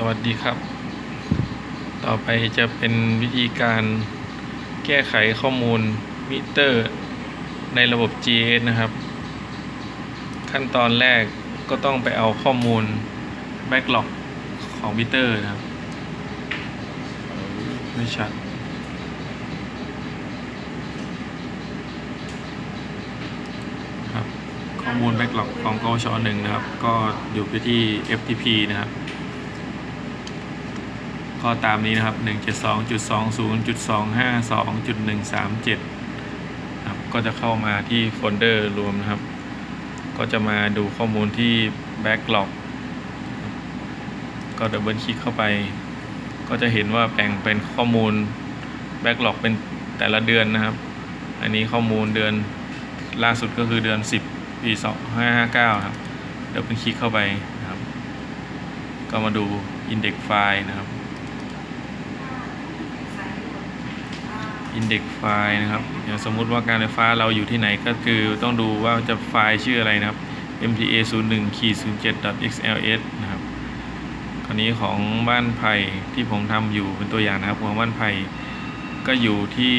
สวัสดีครับ ต่อไปจะเป็นวิธีการแก้ไขข้อมูลมิเตอร์ ในระบบ GS นะครับ ขั้นตอนแรกก็ต้องไปเอาข้อมูล Backlog ของมิเตอร์นะครับ ไม่ชัดครับข้อมูล Backlog ของกชหนึ่งนะครับ ก็อยู่ไปที่ FTP นะครับ ก็ตามนี้นะครับ 172.20.252.137ครับก็จะเข้ามาที่โฟลเดอร์รวมนะครับ ก็จะมาดูข้อมูลที่ Backlog ก็ดับเบิลคลิกเข้าไป ก็จะเห็นว่าแบ่งเป็นข้อมูล Backlog เป็นแต่ละเดือนนะครับ อันนี้ข้อมูลเดือนล่าสุดก็คือเดือน 10 ปี 2559 ครับดับเบิลคลิกเข้าไปนะครับ ก็มาดู Index ไฟล์นะครับ Index ไฟล์นะครับอย่างสมมุติว่าการไฟฟ้าเราอยู่ที่ไหนก็คือต้องดูว่าจะไฟล์ชื่ออะไรนะครับ mta 0 1 07 xls นะครับคราวนี้ของบ้านไผ่ที่ผมทำอยู่เป็นตัวอย่างนะครับของบ้านไผ่ก็อยู่ที่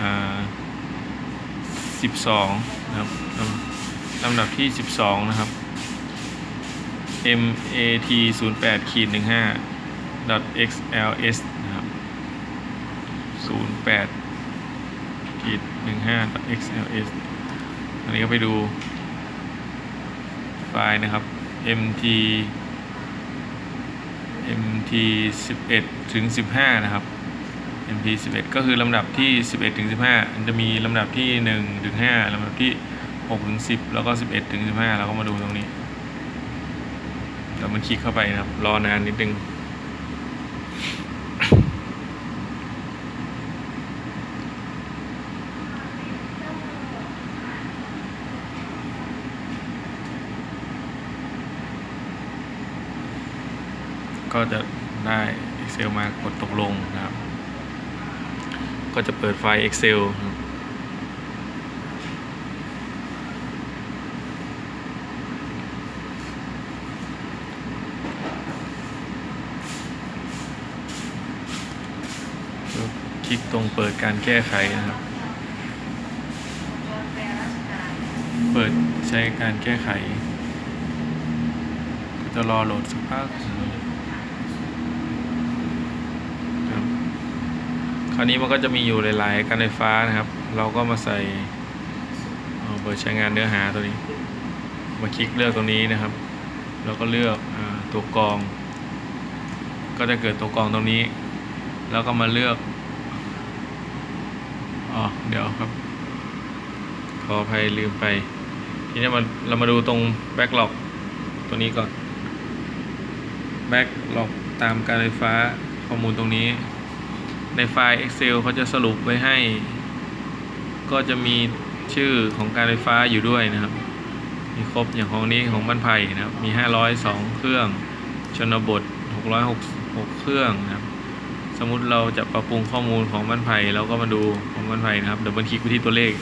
อ่า12นะครับลำลำดับที่ 12 นะครับ mat 0 8ขีด15 xls นะครับ08 ขีด15 xls อันนี้ก็ไปดู ไฟล์นะครับ mt mt 11 ถึง 15 นะครับ mt 11 ก็คือลำดับที่ 11 ถึง 15 มันจะมีลำดับที่ 1 ถึง 5ลำดับที่ 6 ถึง 10 แล้วก็ 11 ถึง 15 เราก็มาดูตรงนี้แล้วมันคลิกเข้าไปนะครับ รอนานนิดนึง ก็จะได้ Excel มากดตกลงนะครับ ก็จะเปิดไฟล์ Excel ครับแล้วคลิกตรงเปิดการแก้ไขนะครับ เปิดใช้การแก้ไข ก็จะรอโหลดสักพักหนึ่ง ครับค ราวนี้มันก็จะมีอยู่หลาย ๆ การไฟฟ้านะครับ เราก็มาใส่เอาเปิดใช้งานเนื้อหาตัวนี้ มาคลิกเลือกตรงนี้นะครับ แล้วก็เลือกอตัวกรอง ก็จะเกิดตัวกรองตรงนี้ แล้วก็มาเลือกอ๋อเดี๋ยวครับ ขออภัยลืมไป ทีนี้มาเรามาดูตรง backlog ตัวนี้ก่อน backlog ตามการไฟฟ้าข้อมูลตรงนี้ ในไฟล์ Excel เขาจะสรุปไว้ให้ ก็จะมีชื่อของการไฟฟ้าอยู่ด้วยนะครับ มีครบอย่างของนี้ของบ้านไผ่นะครับ มี 502 เครื่อง ชนบท 666 เครื่องนะครับ สมมุติเราจะปรับปรุงข้อมูลของบ้านไผ่เราก็มาดูของบ้านไผ่นะครับ เดี๋ยวบันคลิกไปที่ตัวเลข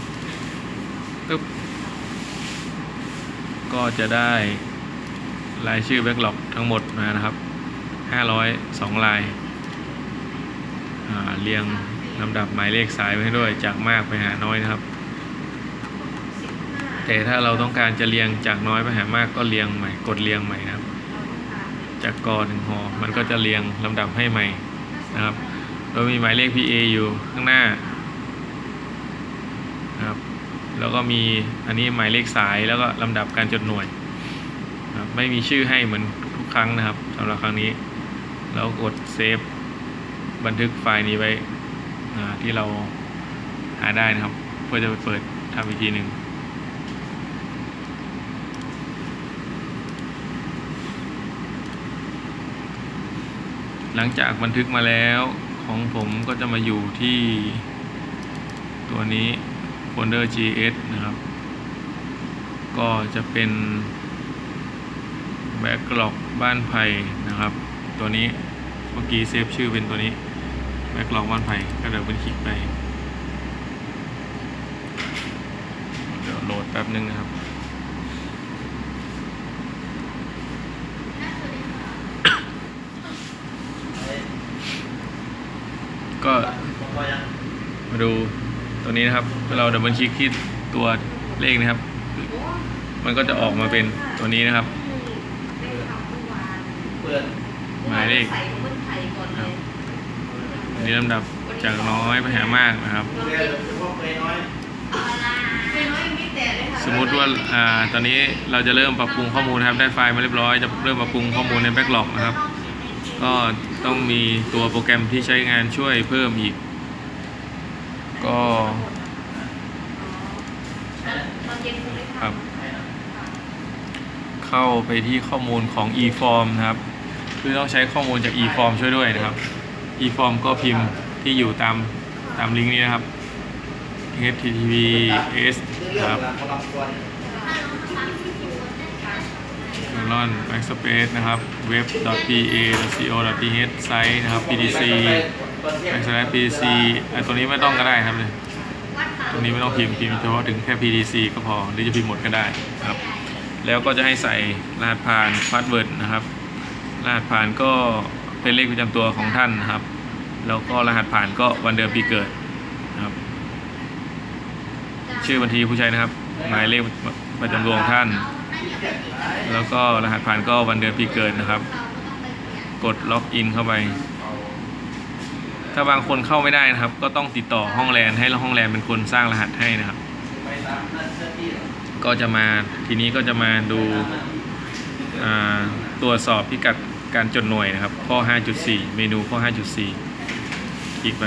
ปึ๊บก็จะได้รายชื่อ backlog ทั้งหมดมานะครับ 502 ลาย เรียงลำดับหมายเลขสายไว้ให้ด้วยจากมากไปหาน้อยนะครับ แต่ถ้าเราต้องการจะเรียงจากน้อยไปหามากก็เรียงใหม่กดเรียงใหม่นะครับ จากกอถึงหอมันก็จะเรียงลำดับให้ใหม่นะครับ โดยมีหมายเลข PA อยู่ข้างหน้านะครับแล้วก็มีอันนี้หมายเลขสายแล้วก็ลำดับการจดหน่วยนะครับไม่มีชื่อให้เหมือนทุกครั้งนะครับสำหรับครั้งนี้ แล้วกดเซฟ บันทึกไฟล์นี้ไว้ที่เราหาได้นะครับ เพื่อจะไปเปิดทำอีกทีหนึ่งหลังจากบันทึกมาแล้วของผมก็จะมาอยู่ที่ตัวนี้โฟลเดอร์ gs นะครับ ก็จะเป็น backlog บ้านไผ่นะครับ ตัวนี้เมื่อกี้เซฟชื่อเป็นตัวนี้ แม็กลองวันไผ่ก็เดี๋ยวไปคลิกไป เดี๋ยวโหลดแป๊บนึงนะครับก็มาดูตัวนี้นะครับเราเดี๋ยวไปคลิกที่ตัวเลขนะครับ มันก็จะออกมาเป็นตัวนี้นะครับหมายเลข นนี้ลำดับจากน้อยไปหามากนะครับเรียกเฉพาะเปรย์น้อยเป็นน้อยไม่แต่เลยค่ะสมมุติว่าอ่าตอนนี้เราจะเริ่มปรับปรุงข้อมูลนะครับได้ไฟล์มาเรียบร้อยจะเริ่มปรับปรุงข้อมูลในแบ็กหลอกนะครับ ก็ต้องมีตัวโปรแกรมที่ใช้งานช่วยเพิ่มอีก ก็ตอนเย็นคงได้ครับ เข้าไปที่ข้อมูลของ eForm นะครับคือต้องใช้ข้อมูลจาก eForm ช่วยด้วยนะครับ eForm ก็พิมพ์ที่อยู่ตามตามลิงก์นี้นะครับ https เรื่คองรับหลังของลำควร colon backspace นะครับ web.pa.co.th ไซต์นะครับ pdc backslash pdc ไอ้ตัวนี้ไม่ต้องก็ได้ครับเลยตัวนี้ไม่ต้องพิมพ์พิมพ์เฉพาะถึงแค่ pdc ก็พอหรือจะพิมพ์หมดก็ได้นะครับ แล้วก็จะให้ใส่รหัสผ่านพาสเวิร์ดนะครับ รหัสผ่านก็ เป็นเลขประจำตัวของท่านนะครับ แล้วก็รหัสผ่านก็วันเดือนปีเกิดนะครับ ชื่อบัญชีผู้ใช้นะครับ หมายเลขประจำตัวของท่าน แล้วก็รหัสผ่านก็วันเดือนปีเกิดนะครับ กดล็อกอินเข้าไป ถ้าบางคนเข้าไม่ได้นะครับ ก็ต้องติดต่อห้องแลนให้ห้องแลนเป็นคนสร้างรหัสให้นะครับ ก็จะมาทีนี้ก็จะมาดูตรวจสอบพิกัด การจดหน่วยนะครับ ข้อ 5.4 เมนูข้อ 5.4 คลิกไป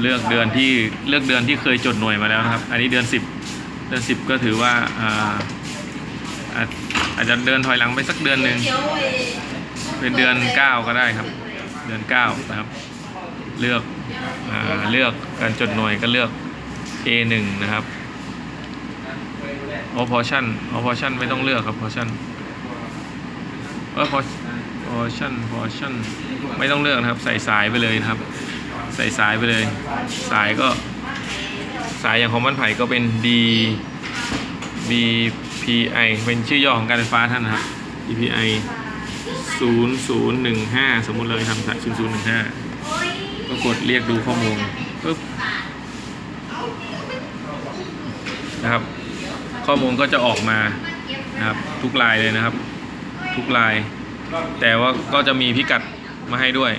เลือกเดือนที่เลือกเดือนที่เคยจดหน่วยมาแล้วนะครับ อันนี้เดือน 10 เดือน 10 ก็ถือว่าอาอาจจะเดินถอยหลังไปสักเดือนหนึ่งเป็นเดือน 9 ก็ได้ครับ เดือน 9 นะครับ เลือกอเลือกการจดหน่วยก็เลือก A1 นะครับโอพอชั่นโอพอชั่นไม่ต้องเลือกครับพอชั่น เออพอพอชั่นพอชั่นไม่ต้องเลือกนะครับ ใส่สายไปเลยนะครับ ใส่สายไปเลย สายก็ สายอย่างของบ้านไผ่ก็เป็น D BPI เป็นชื่อย่อของการไฟฟ้าท่านนะครับ DPI 0015 สมมุติเลยทำสาย0015 ก็กดเรียกดูข้อมูลปึ๊บนะครับ ข้อมูลก็จะออกมานะครับ ทุกลายเลยนะครับ ทุกลาย แต่ว่าก็จะมีพิกัดมาให้ด้วย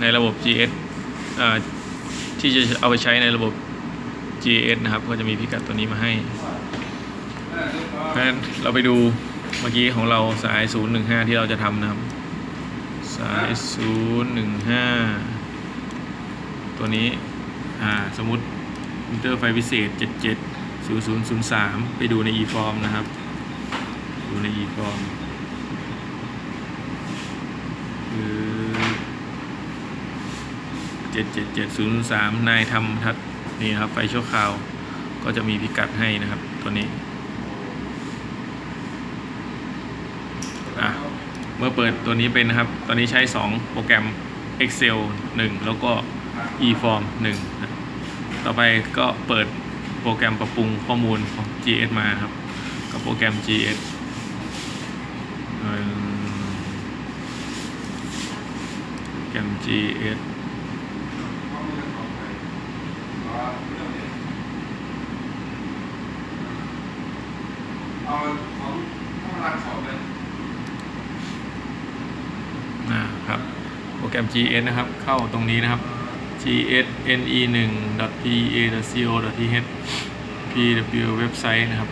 ในระบบ GS อ่าที่จะเอาไปใช้ในระบบ GS นะครับ ก็จะมีพิกัดตัวนี้มาให้เพราะฉะนั้นเราไปดูเมื่อกี้ของเราสาย 015 ที่เราจะทำนะครับ สาย 015 ตัวนี้อ่าสมมติมิเตอร์ไฟพิเศษ 770003 ไปดูใน eForm นะครับ ดูใน eForm คือ77703นายทำทัดนี่ครับไฟชั่วคราวก็จะมีพิกัดให้นะครับ ตัวนี้อะเมื่อเปิดตัวนี้เป็นนะครับ ตอนนี้ใช้ 2 โปรแกรม Excel 1 แล้วก็ eForm 1นะต่อไปก็เปิดโปรแกรมปรับปรุงข้อมูลของ GS มาครับ กับโปรแกรม GS เอิ่มโปร แกรม GS นะครับโปรแกรม GS นะครับ เข้าตรงนี้นะครับ gs ne 1 pa co th pw เว็บไซต์นะครับ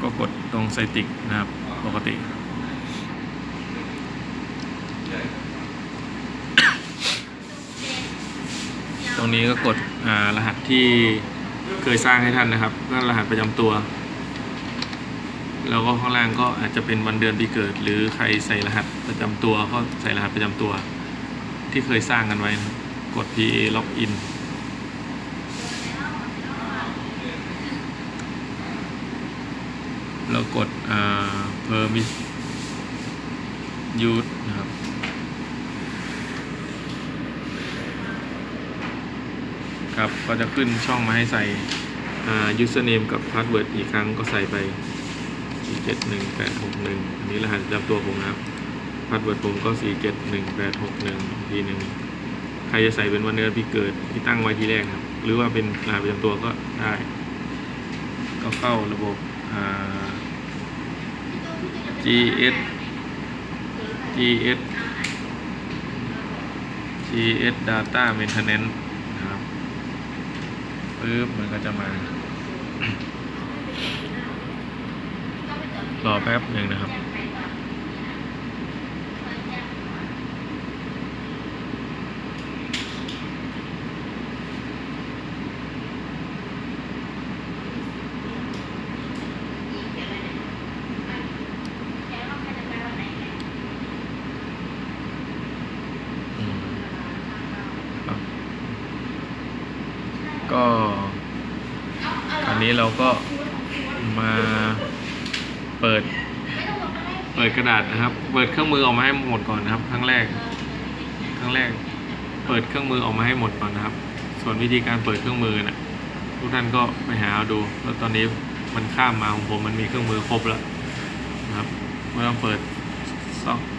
ก็กดตรงไซติกนะครับ ปกติ รงนี้ก็กดรหัสที่เคยสร้างให้ท่านนะครับก็รหัสประจำตัว แล้วก็ข้างล่างก็อาจจะเป็นวันเดือนปีเกิด หรือใครใส่รหัสประจำตัวก็ใส่รหัสประจำตัว ที่เคยสร้างกันไว้นะกด PA login แล้วกดอ่า permit use นะครับ ก็จะขึ้นช่องมาให้ใส่ username กับ password อีกครั้งก็ใส่ไป 4 7 1 8 6 1 อันนี้รหัสประจำตัวผมนะครับพาสเวิร์ดผมก็สี่เจ็ดหนึ่งแปดหกหนึ่งทีหนึ่งใครจะใส่เป็นวันเดือนปีเกิดที่ตั้งไว้ที่แรกครับ หรือว่าเป็นรหัสประจำตัวก็ได้ ก็เข้าระบบ GS GS GS Data Maintenance ปึ๊บมันก็จะมา รอแป๊บหนึ่งนะครับ อืมครับก็ อันนี้เราก็มาเปิด เปิดกระดาษนะครับ เปิดเครื่องมือออกมาให้หมดก่อนนะครับครั้งแรกครั้งแรก เปิดเครื่องมือออกมาให้หมดก่อนนะครับ ส่วนวิธีการเปิดเครื่องมือนะทุกท่านก็ไปหาเอาดู แล้วตอนนี้มันข้ามมาของผมมันมีเครื่องมือครบแล้วนะครับเมื่อเราเปิด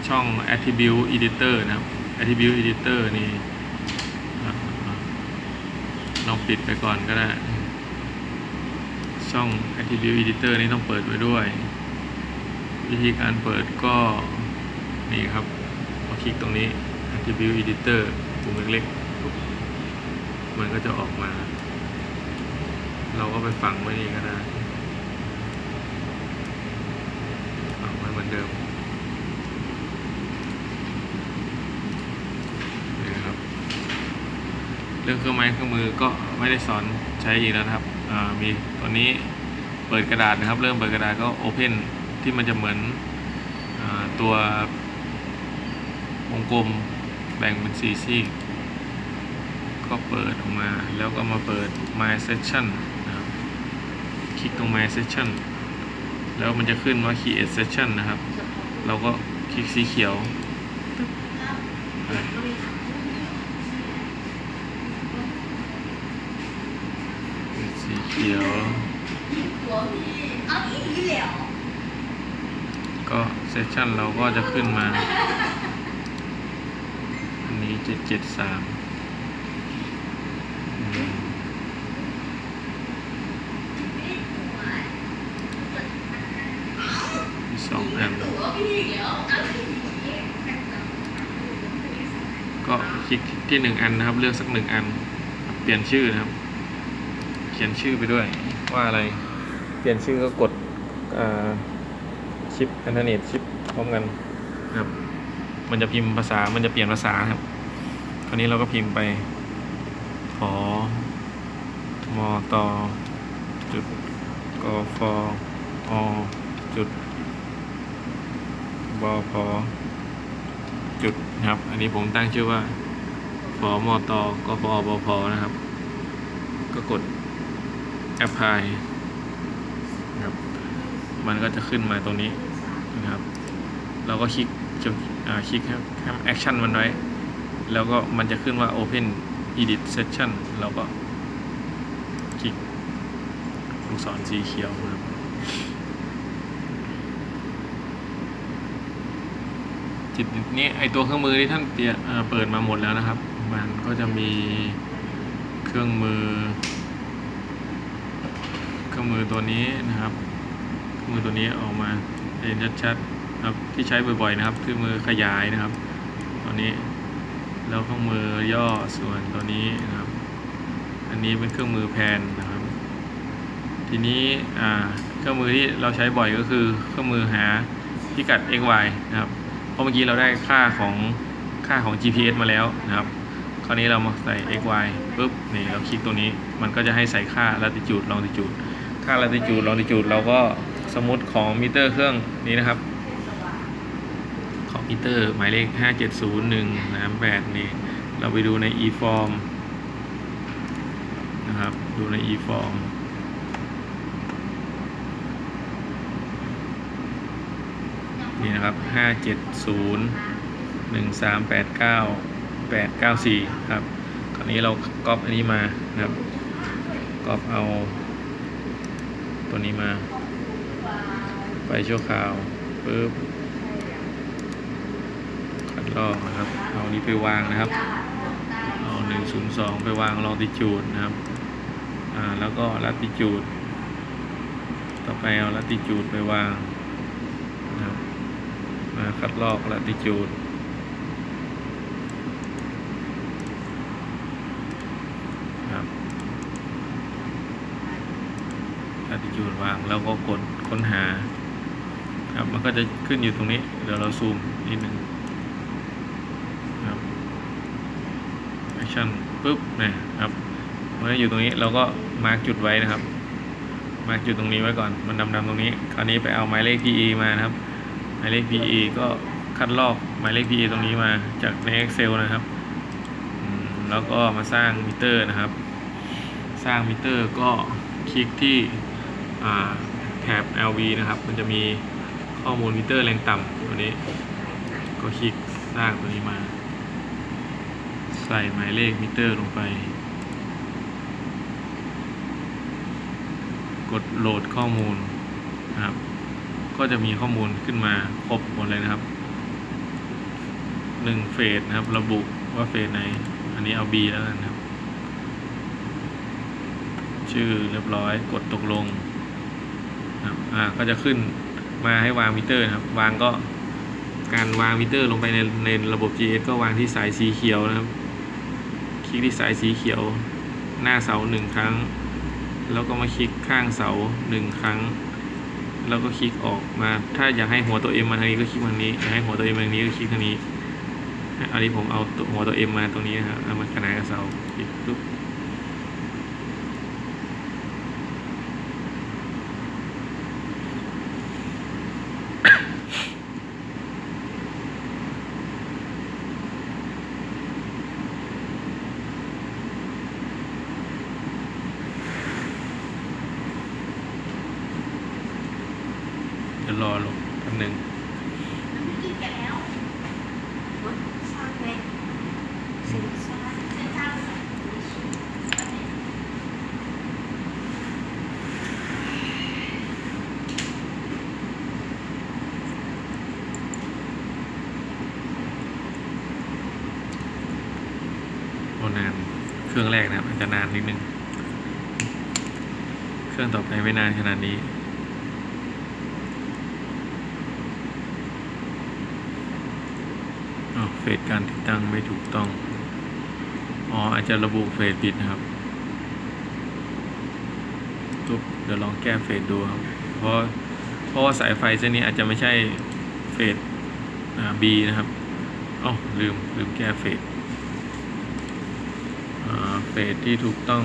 ช่อง attribute editor นะครับ attribute editor นี่ลองปิดไปก่อนก็ได้ ช่อง attribute editor นี่ต้องเปิดไว้ด้วย วิธีการเปิดก็นี่ครับเราคลิกตรงนี้ attribute editor ปุ่มเล็กๆ มันก็จะออกมา เราก็ไปฝังไว้นี่ก็ได้ฝังไว้เหมือนเดิมเรื่องเครื่องไม้เครื่องมือก็ไม่ได้สอนใช้อีกแล้วครับ มีตัวนี้เปิดกระดาษนะครับ เริ่มเปิดกระดาษก็ Open ที่มันจะเหมือนอาตัววงกลมแบ่งเป็นสี่ซีกก็เปิดออกมาแล้วก็มาเปิด My Session นะครับคลิกตรง My Session แล้วมันจะขึ้นว่า Create Session นะครับ เราก็คลิกสีเขียว อะสีเขียวก็เซสชันเราก็จะขึ้นมา อันนี้เจ็ดเจ็ดสามสองอันก็คลิกที่หนึ่งอันนะครับ เลือกสักหนึ่งอัน เปลี่ยนชื่อนะครับ เขียนชื่อไปด้วยว่าอะไร เปลี่ยนชื่อก็กดอ่าชิปอินเทอร์เน็ตชิปพร้อมกันนะครับ มันจะพิมพ์ภาษา มันจะเปลี่ยนภาษาครับ คราวนี้เราก็พิมพ์ไป ขอมอตอจุดกฟอจุดบพจุดนะครับ อันนี้ผมตั้งชื่อว่าฟอมอตอกฟอบพนะครับ ก็กด apply นะครับมันก็จะขึ้นมาตรงนี้นะครับ เราก็คลิกจะอ่าคลิกให้ให้แอคชั่นมันไว้ แล้วก็มันจะขึ้นว่า Open Edit Session เราก็คลิกลูกศรสีเขียวครับจิตนี้ไอตัวเครื่องมือที่ท่านเปิดมาหมดแล้วนะครับ มันก็จะมีเครื่องมือ ครื่อมือตัวนี้นะครับเครื่อมือตัวนี้ออกมาเห็นชัดๆนะครับที่ใช้บ่อยๆนะครับ คือมือขยายนะครับ ตัวนี้แล้วเครื่องมือย่อส่วนตัวนี้นะครับ อันนี้เป็นเครื่องมือแพนนะครับ ทีนี้เครื่องมือที่เราใช้บ่อยก็คือเครื่องมือหาพิกัด x y นะครับเพราะเมื่อกี้เราได้ค่าของค่าของ GPS มาแล้วนะครับ คราวนี้เรามาใส่ x y ปุ๊บนี่เราคลิกตัวนี้ มันก็จะให้ใส่ค่า latitude longitude ค่า latitude longitude เราก็สมมติของมิเตอร์เครื่องนี้นะครับ ของมิเตอร์หมายเลข 5701 38นี่เราไปดูใน e-form นะครับ ดูใน e-form นี่นะครับ 570 1389 894 ครับ คราวนี้เราก๊อปอันนี้มานะครับก๊อปเอา ตัวนี้มา ไปชั่วคราวปึ๊บคัดลอกนะครับ เอานี้ไปวางนะครับ เอาหนึ่งศูนย์สองไปวางลองติจูดนะครับ อ่า แล้วก็ลัติจูด ต่อไปเอาลัติจูดไปวางนะครับมาคัดลอกลัติจูด ครับลัติ จูดวางแล้วก็กดค้นหา ครับมันก็จะขึ้นอยู่ตรงนี้ เดี๋ยวเราซูมนิดนึงครับ action ปุ๊บนี่ยครับมันก็อยู่ตรงนี้เราก็มาร์กจุดไว้นะครับ มาร์กจุดตรงนี้ไว้ก่อนมันดำๆตรงนี้ คราวนี้ไปเอาหมายเลข PE มานะครับ หมายเลข PE ก็คัดลอกหมายเลข PE ตรงนี้มาจากใน Excel นะครับแล้วก็มาสร้างมิเตอร์นะครับ สร้างมิเตอร์ก็คลิกที่ แถบ LV นะครับ มันจะมีข้อมูลมิเตอร์แรงต่ำตัวนี้ ก็คลิกสร้างตัวนี้มา ใส่หมายเลขมิเตอร์ลงไป กดโหลดข้อมูลนะครับ ก็จะมีข้อมูลขึ้นมาครบหมดเลยนะครับหนึ่งเฟสนะครับ ระบุว่าเฟสไหน อันนี้เอา B แล้วกันะครับ ชื่อเรียบร้อยกดตกลง ครับอ่าก็จะขึ้นมาให้วางมิเตอร์นะครับ วางก็การวางมิเตอร์ลงไปในในระบบ GS ก็วางที่สายสีเขียวนะครับ คลิกที่สายสีเขียว หน้าเสาหนึ่งครั้ง แล้วก็มาคลิกข้างเสาหนึ่งครั้ง แล้วก็คลิกออกมา ถ้าอยากให้หัวตัว M มาทางนี้ก็คลิกทางนี้ อยากให้หัวตัว M มาทางนี้ก็คลิกทางนี้ อันนี้ผมเอาหัวตัว M มาตรงนี้นะครับเอามาขนานกับเสาคลิกปุ๊บ รอลงแป๊บหนึ่งมันกินกันแล้วรถสร้างไหมสิ่งสร้างเส้นทางโอนาน เครื่องแรกนะครับอาจจะนานนิดนึง เครื่องต่อไปไม่นานขนาดนี้ อ๋อ เฟสการติดตั้งไม่ถูกต้อง อ๋ออาจจะระบุเฟสผิดนะครับทุบเดี๋ยวลองแก้เฟสดูครับ เพราะเพราะว่าสายไฟเส้นนี้อาจจะไม่ใช่เฟสอ่า B นะครับอ๋อลืมลืมแก้เฟสอ่าเฟสที่ถูกต้อง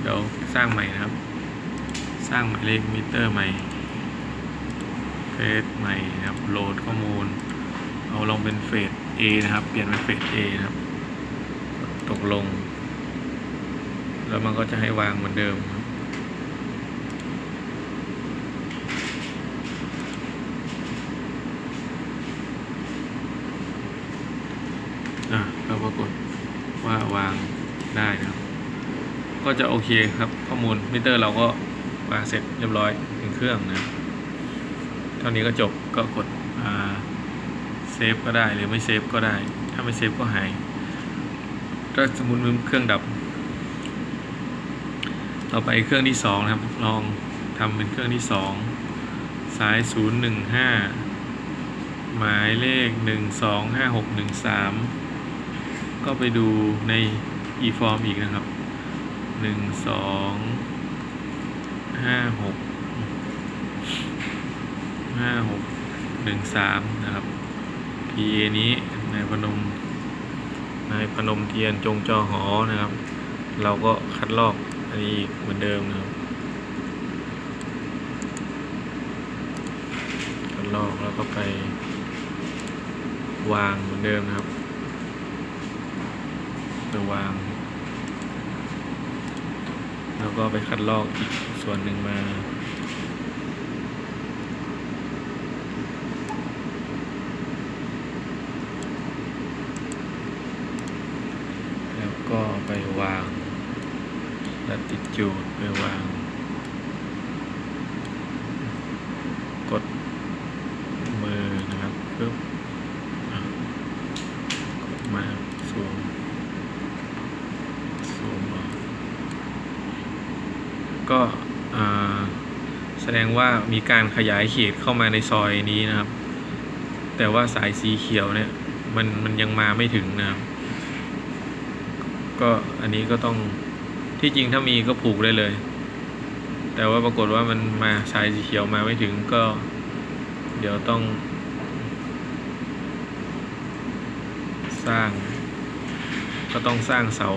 เดี๋ยวสร้างใหม่นะครับ สร้างหมายเลขมิเตอร์ใหม่เฟสใหม่นะครับโหลดข้อมูล เอาลองเป็นเฟส A นะครับ เปลี่ยนเป็นเฟส A นะครับตกลง แล้วมันก็จะให้วางเหมือนเดิมครับอะก็ปรากฏว่าวางได้นะครับ ก็จะโอเคครับ ข้อมูลมิเตอร์เราก็วางเสร็จเรียบร้อยถึงเครื่องนะ เท่านี้ก็จบก็กดอ่า เซฟก็ได้หรือไม่เซฟก็ได้ ถ้าไม่เซฟก็หาย ถ้าสมมติเครื่องดับ ต่อไปเครื่องที่สองนะครับ ลองทำเป็นเครื่องที่สองสายศูนย์หนึ่งห้าหมายเลขหนึ่งสองห้าหกหนึ่งสามก็ไปดูใน e-form อีกนะครับหนึ่งสองห้าหกห้าหกหนึ่งสามนะครับ PA นี้นายพนมนายพนมเทียนจงจอหอนะครับ เราก็คัดลอกอันนี้อีกเหมือนเดิมนะครับคัดลอกแล้วก็ไปวางเหมือนเดิมนะครับไปวาง แล้วก็ไปคัดลอกอีกส่วนหนึ่งมา a t t i t u d e ไปวาง กดมือนะครับปึ๊บกดมาสูงสูงอก็แสดงว่ามีการขยายเขตเข้ามาในซอยนี้นะครับ แต่ว่าสายสีเขียวเนี่ยมันมันยังมาไม่ถึงนะครับ ก็อันนี้ก็ต้อง ที่จริงถ้ามีก็ผูกได้เลย แต่ว่าปรากฏว่ามันมาสายสีเขียวมาไม่ถึงก็ เดี๋ยวต้อง สร้าง ก็ต้องสร้างเสา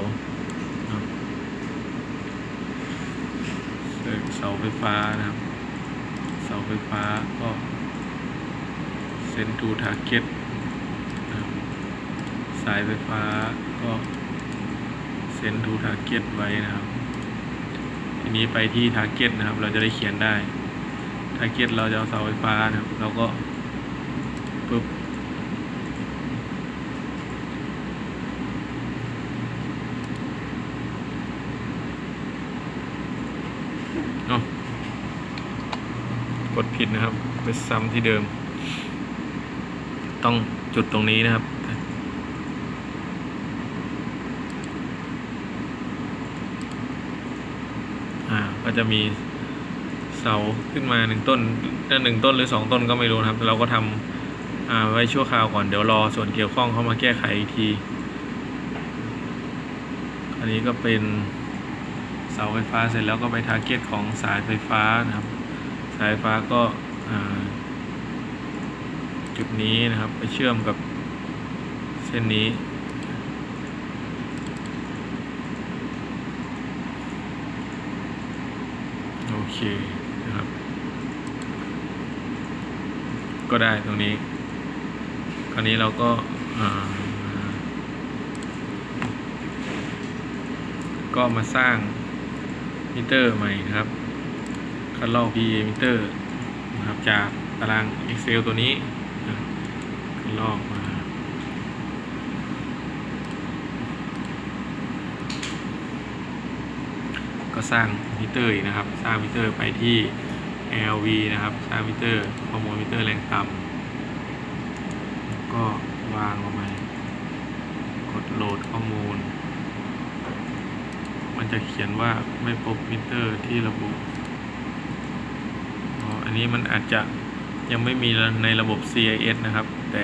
ครับเสาไฟฟ้านะครับ เสาไฟฟ้าก็เซนทูทาร์เก็ตสายไฟฟ้าก็ เซนทูทาร์เก็ตไว้นะครับ ทีนี้ไปที่ทาร์เก็ตนะครับ เราจะได้เขียนได้ทาร์เก็ตเราจะเอาเสาไฟฟ้านะครับเราก็ปุ๊บเนากดผิดนะครับ ไปซ้ำที่เดิม ต้องจุดตรงนี้นะครับ อ่า ก็ จะมีเสาขึ้นมาหนึ่งต้นหนึ่งต้นหรือสองต้นก็ไม่รู้นะครับ เราก็ทำอ่าไว้ชั่วคราวก่อนเดี๋ยวรอส่วนเกี่ยวข้องเข้ามาแก้ไขอีกที อันนี้ก็เป็นเสาไฟฟ้าเสร็จแล้วก็ไปทาร์เก็ตของสายไฟฟ้านะครับ สายไฟฟ้าก็จุดนี้นะครับไปเชื่อมกับเส้นนี้ โอ เคนะครับ ก็ได้ตรงนี้ คราวนี้เราก็ก็มาสร้างมิเตอร์ใหม่นะครับคัดลอก PA มิเตอร์นะครับจากตาราง Excel ตัวนี้คัดลอกมา ก็สร้างมิเตอร์อีกนะครับ สร้างมิเตอร์ไปที่ LV นะครับ สร้างมิเตอร์ข้อมูลมิเตอร์แรงต่ำก็วางลงไปกดโหลดข้อมูล มันจะเขียนว่าไม่พบมิเตอร์ที่ระบุอันนี้มันอาจจะยังไม่มีในระบบ CIS นะครับ แต่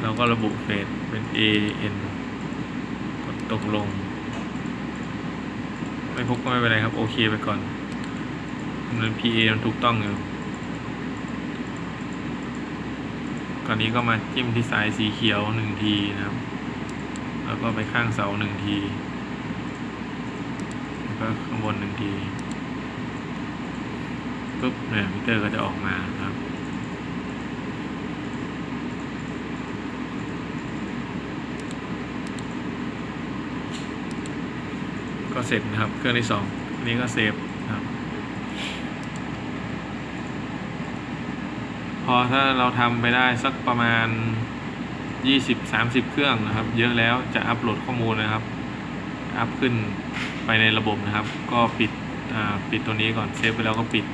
เราก็ระบุเฟสเป็น AN กดตกลง ไม่พบก็ไม่เป็นไรครับ โอเคไปก่อนมัน PA มันถูกต้องอยู่ก่อนนี้ก็มาจิ้มที่สายสีเขียวหนึ่งทีนะครับ แล้วก็ไปข้างเสาหนึ่งที แล้วก็ข้างบนหนึ่งทีปุ๊บเนี่ยมิเตอร์ก็จะออกมาครับ ก็เสร็จนะครับ เครื่องที่สองอันนี้ก็เซฟนะครับ พอถ้าเราทำไปได้สักประมาณ 20-30 เครื่องนะครับ เยอะแล้วจะอัปโหลดข้อมูลนะครับ อัพขึ้นไปในระบบนะครับ ก็ปิดปิดตัวนี้ก่อนเซฟไปแล้วก็ปิด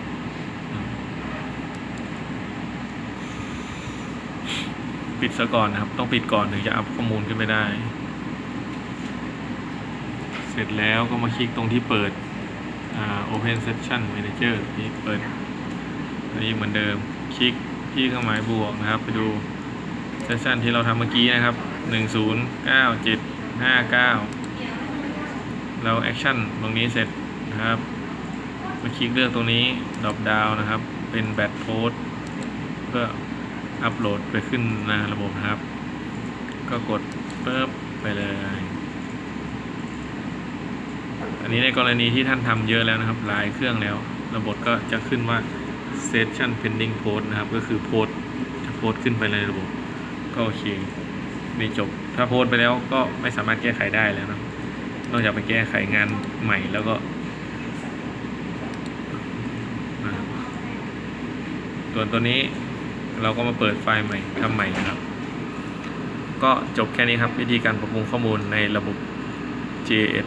ปิดซะก่อนนะครับ ต้องปิดก่อนถึงจะอัพข้อมูลขึ้นไปได้ เสร็จแล้วก็มาคลิกตรงที่เปิดอ่า Open Session Manager นี่เปิด อันนี้เหมือนเดิม คลิกที่เครื่องหมายบวกนะครับ ไปดูเซสชันที่เราทำเมื่อกี้นะครับหนึ่งศูนย์เก้าเจ็ดห้าเก้าเราแอคชั่นตรงนี้เสร็จนะครับ มาคลิกเลือกตรงนี้ดรอปดาวนะครับ เป็นแบตโพสเพื่ออัปโหลดไปขึ้นในระบบนะครับ ก็กดเปิบไปเลย อันนี้ในกรณีที่ท่านทำเยอะแล้วนะครับหลายเครื่องแล้ว ระบบก็จะขึ้นว่า session pending post นะครับ ก็คือโพสจะโพสขึ้นไปในระบบ ก็โอเคนี่จบ ถ้าโพสต์ไปแล้วก็ไม่สามารถแก้ไขได้แล้วนะนอกจากไปแก้ไขงานใหม่แล้วก็ส่วนตัวนี้เราก็มาเปิดไฟล์ใหม่ทำใหม่นะครับ ก็จบแค่นี้ครับวิธีการปรับปรุงข้อมูลในระบบ JS